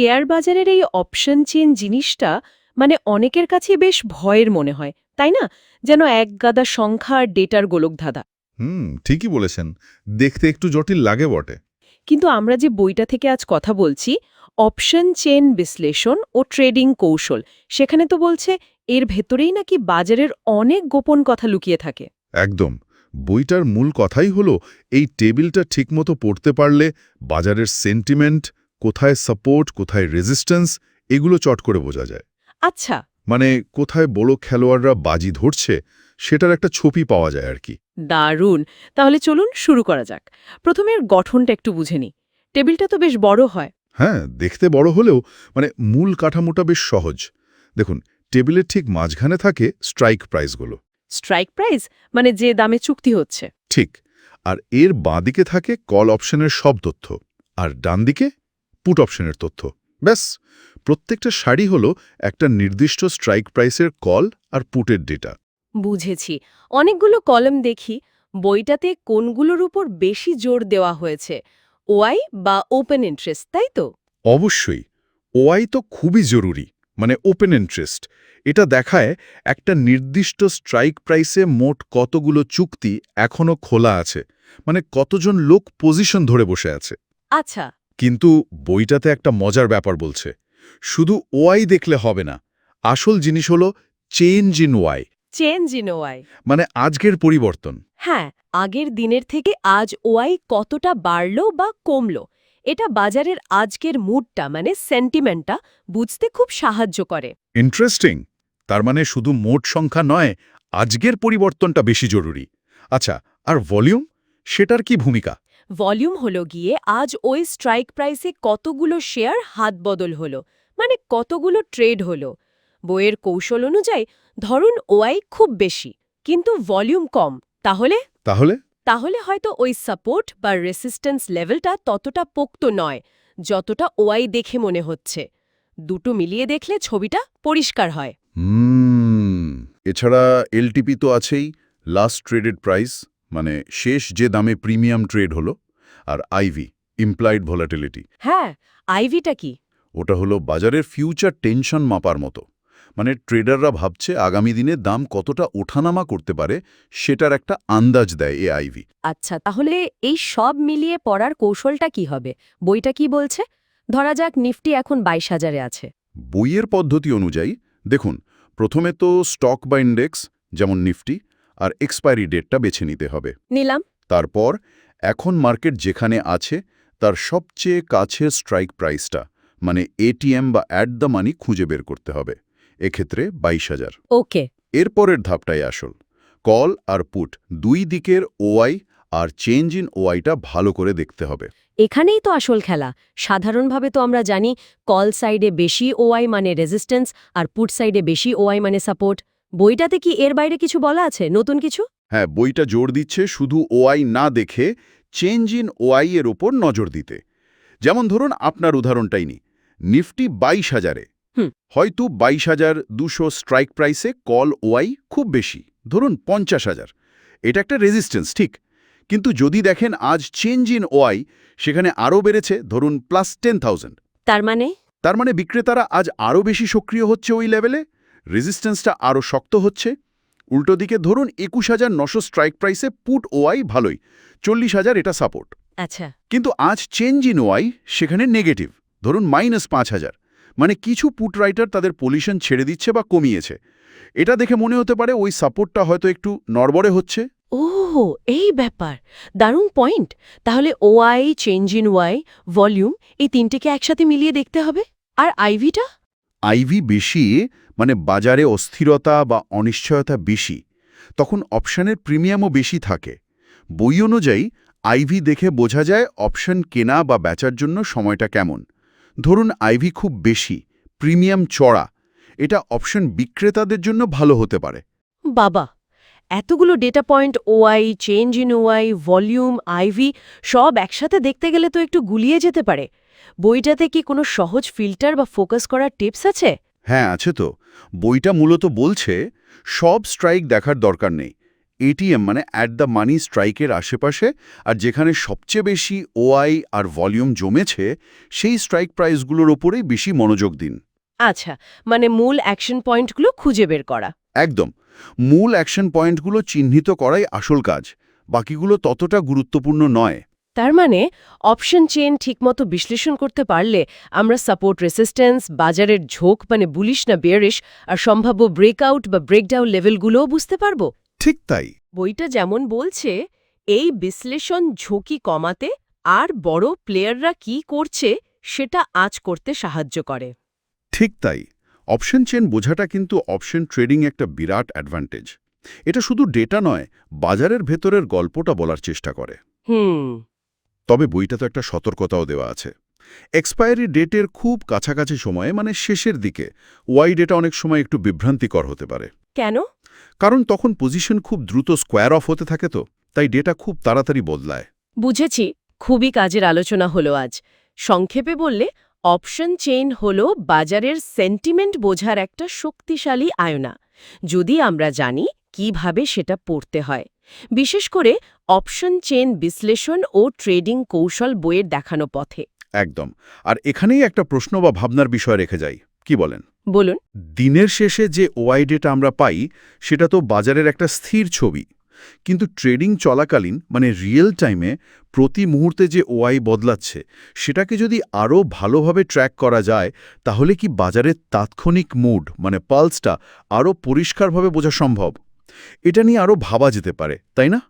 Share বাজারের এই option chain জিনিসটা মানে অনেকের কাছে বেশ ভয়ের মনে হয় তাই না? যেন এক গাদা সংখ্যা আর ডেটার গোলকধাঁধা। হুম ঠিকই বলেছেন। দেখতে একটু জটিল লাগে বটে। কিন্তু আমরা যে বইটা থেকে আজ কথা বলছি অপশন চেন বিশ্লেষণ ও ট্রেডিং কৌশল সেখানে তো বলছে এর ভেতরেই নাকি বাজারের অনেক গোপন কথা লুকিয়ে থাকে। একদম। বইটার মূল কথাই হলো এই টেবিলটা ঠিকমতো পড়তে পারলে বাজারের সেন্টিমেন্ট কোথায় সাপোর্ট কোথায় রেজিস্ট্যান্স এগুলো চট করে বোঝা যায়। আচ্ছা। মানে কোথায় বড় খেলোয়াড়রা বাজি ধরছে সেটার একটা ছবি পাওয়া যায় আর কি। দারুণ। তাহলে চলুন শুরু করা যাক। প্রথমে গঠনটা একটু বুঝে নি টেবিলটা তো বেশ বড় হয়। হ্যাঁ দেখতে বড় হলেও মানে মূল কাঠামোটা বেশ সহজ। দেখুন টেবিলের ঠিক মাঝখানে থাকে স্ট্রাইক প্রাইসগুলো স্ট্রাইক প্রাইস মানে যে দামে চুক্তি হচ্ছে। ঠিক। আর এর বাঁদিকে থাকে কল অপশনের সব তথ্য। আর ডান দিকে পুট অপশনের তথ্য। ব্যাস প্রত্যেকটা শাড়ি হলো একটা নির্দিষ্ট স্ট্রাইক প্রাইসের কল আর পুটের ডেটা বুঝেছি। অনেকগুলো কলম দেখি বইটাতে কোনগুলোর উপর বেশি জোর দেওয়া হয়েছে ওয়াই বা ওপেন ইন্টারেস্ট তাই তো? অবশ্যই। ওআই তো খুবই জরুরি মানে ওপেন ইন্টারেস্ট এটা দেখায় একটা নির্দিষ্ট স্ট্রাইক প্রাইসে মোট কতগুলো চুক্তি এখনও খোলা আছে মানে কতজন লোক পজিশন ধরে বসে আছে। আচ্ছা কিন্তু বইটাতে একটা মজার ব্যাপার বলছে। শুধু ওয়াই দেখলে হবে না আসল জিনিস হলো change in Y. Change in Y. মানে আজকের পরিবর্তন। হ্যাঁ আগের দিনের থেকে আজ ওয়াই কতটা বাড়লো বা কমলো এটা বাজারের আজকের মুডটা মানে সেন্টিমেন্টটা বুঝতে খুব সাহায্য করে। ইন্টারেস্টিং! তার মানে শুধু মোট সংখ্যা নয় আজকের পরিবর্তনটা বেশি জরুরি। আচ্ছা আর ভলিউম? সেটার কি ভূমিকা? ভলিউম হলো গিয়ে আজ ওই স্ট্রাইক প্রাইসে কতগুলো শেয়ার হাত বদল হলো মানে কতগুলো ট্রেড হলো। বইয়ের কৌশল অনুযায়ী ধরুন ওয়াই খুব বেশি কিন্তু ভলিউম কম তাহলে? তাহলে? তাহলে হয়তো ওই সাপোর্ট বা রেসিস্ট্যান্স লেভেলটা ততটা পোক্ত নয় যতটা ওয়াই দেখে মনে হচ্ছে। দুটো মিলিয়ে দেখলে ছবিটা পরিষ্কার হয়। এছাড়া এলটিপি তো আছেই লাস্ট ট্রেডেড প্রাইস। মানে শেষ যে দামে প্রিমিয়াম ট্রেড হলো আর আইভি ইমপ্লাইড ভোলাটিলিটি হ্যাঁ আইভিটা কি? ওটা হলো বাজারের ফিউচার টেনশন মাপার মতো। মানে ট্রেডাররা ভাবছে আগামী দিনে দাম কতটা ওঠানামা করতে পারে সেটার একটা আন্দাজ দেয় এ আইভি আচ্ছা তাহলে এই সব মিলিয়ে পড়ার কৌশলটা কি হবে? বইটা কি বলছে? ধরা যাক নিফটি এখন বাইশ হাজারে আছে। বইয়ের পদ্ধতি অনুযায়ী দেখুন প্রথমে তো স্টক বা ইন্ডেক্স যেমন নিফটি আর এক্সপায়ারি ডেটটা বেছে নিতে হবে। নিলাম। তারপর এখন মার্কেট যেখানে আছে তার সবচেয়ে কাছের স্ট্রাইক প্রাইসটা মানে এটিএম বা অ্যাট দ্য মানি খুঁজে বের করতে হবে। এক্ষেত্রে বাইশ হাজার। ওকে। এরপরের ধাপটাই আসল কল আর পুট দুই দিকের ওআই আর চেঞ্জ ইন ওআইটা ভালো করে দেখতে হবে। এখানেই তো আসল খেলা। সাধারণভাবে তো আমরা জানি কল সাইডে বেশি ওআই মানে রেজিস্ট্যান্স আর পুট সাইডে বেশি ওআই মানে সাপোর্ট বইটাতে কি এর বাইরে কিছু বলা আছে? নতুন কিছু? হ্যাঁ বইটা জোর দিচ্ছে শুধু ওআই না দেখে চেঞ্জ ইন ওআই এর ওপর নজর দিতে। যেমন ধরুন আপনার উদাহরণটাই নি নিফটি বাইশ হাজারে। হয়তো বাইশ হাজার দুশো স্ট্রাইক প্রাইসে কল ওআই খুব বেশি ধরুন পঞ্চাশ হাজার। এটা একটা রেজিস্ট্যান্স ঠিক? কিন্তু যদি দেখেন আজ চেঞ্জ ইন ওআই সেখানে আরও বেড়েছে ধরুন প্লাস টেন থাউজেন্ড তার মানে? তার মানে বিক্রেতারা আজ আরও বেশি সক্রিয় হচ্ছে ওই লেভেলে রেজিস্ট্যান্সটা আরও শক্ত হচ্ছে। উল্টো দিকে ধরুন একুশ হাজার নশো স্ট্রাইক প্রাইসে পুট ওয়াই ভালোই চল্লিশ হাজার এটা সাপোর্ট। আচ্ছা। কিন্তু আজ চেঞ্জ ইন ওয়াই সেখানে নেগেটিভ ধরুন মাইনাস পাঁচ হাজার। মানে কিছু পুট রাইটার তাদের পলিউশন ছেড়ে দিচ্ছে বা কমিয়েছে। এটা দেখে মনে হতে পারে ওই সাপোর্টটা হয়তো একটু নড়বড়ে হচ্ছে। ও এই ব্যাপার। দারুণ পয়েন্ট। তাহলে OI change in Y volume এই তিনটেকে একসাথে মিলিয়ে দেখতে হবে? আর আইভিটা? আইভি বেশি মানে বাজারে অস্থিরতা বা অনিশ্চয়তা বেশি, তখন অপশানের প্রিমিয়ামও বেশি থাকে। বই অনুযায়ী, আইভি দেখে বোঝা যায় অপশন কেনা বা বেচার জন্য সময়টা কেমন। ধরুন আইভি খুব বেশি, প্রিমিয়াম চড়া, এটা অপশন বিক্রেতাদের জন্য ভালো হতে পারে। বাবা, এতগুলো data point, OI, change in OI, volume, IV, সব একসাথে দেখতে গেলে তো একটু গুলিয়ে যেতে পারে। বইটাতে কি কোনো সহজ ফিল্টার বা ফোকাস করার টিপস আছে? হ্যাঁ আছে তো। বইটা মূলত বলছে সব স্ট্রাইক দেখার দরকার নেই। এটিএম মানে অ্যাট দ্য মানি স্ট্রাইকের আশেপাশে আর যেখানে সবচেয়ে বেশি ওআই আর ভলিউম জমেছে সেই স্ট্রাইক প্রাইসগুলোর ওপরেই বেশি মনোযোগ দিন। আচ্ছা মানে মূল অ্যাকশন পয়েন্টগুলো খুঁজে বের করা। একদম। মূল অ্যাকশন পয়েন্টগুলো চিহ্নিত করাই আসল কাজ বাকিগুলো ততটা গুরুত্বপূর্ণ নয়। তার মানে অপশন চেন ঠিকমতো বিশ্লেষণ করতে পারলে আমরা সাপোর্ট রেসিস্ট্যান্স বাজারের ঝোঁক মানে বুলিশ না বেয়ারিশ আর সম্ভাব্য ব্রেকআউট বা ব্রেকডাউন লেভেলগুলোও বুঝতে পারব। ঠিক তাই। বইটা যেমন বলছে এই বিশ্লেষণ ঝুঁকি কমাতে আর বড় প্লেয়াররা কি করছে সেটা আজ করতে সাহায্য করে। ঠিক তাই। অপশন চেন বোঝাটা কিন্তু অপশন ট্রেডিং একটা বিরাট অ্যাডভান্টেজ এটা শুধু ডেটা নয় বাজারের ভেতরের গল্পটা বলার চেষ্টা করে। হুম। তবে বইটা তো একটা সতর্কতাও দেওয়া আছে। এক্সপায়ারি ডেটের খুব কাছাকাছি সময়ে মানে শেষের দিকে ওয়াই ডেটা অনেক সময় একটু বিভ্রান্তিকর হতে পারে। কেন? কারণ তখন পজিশন খুব দ্রুত স্কোয়ার অফ হতে থাকে তো তাই ডেটা খুব তাড়াতাড়ি বদলায়। বুঝেছি খুবই কাজের আলোচনা হলো আজ। সংক্ষেপে বললে অপশন চেইন হল বাজারের সেন্টিমেন্ট বোঝার একটা শক্তিশালী আয়না। যদি আমরা জানি কীভাবে সেটা পড়তে হয়। বিশেষ করে অপশন চেন বিশ্লেষণ ও ট্রেডিং কৌশল বইয়ের দেখানো পথে। একদম। আর এখানেই একটা প্রশ্ন বা ভাবনার বিষয় রেখে যাই। কি বলেন? বলুন। দিনের শেষে যে ওআই ডেটা আমরা পাই সেটা তো বাজারের একটা স্থির ছবি। কিন্তু ট্রেডিং চলাকালীন মানে রিয়েল টাইমে প্রতি মুহূর্তে যে ওআই বদলাচ্ছে সেটাকে যদি আরও ভালোভাবে ট্র্যাক করা যায় তাহলে কি বাজারের তাৎক্ষণিক মুড মানে পালসটা আরও পরিষ্কারভাবে বোঝা সম্ভব? এটা নিয়ে আরও ভাবা যেতে পারে তাই না?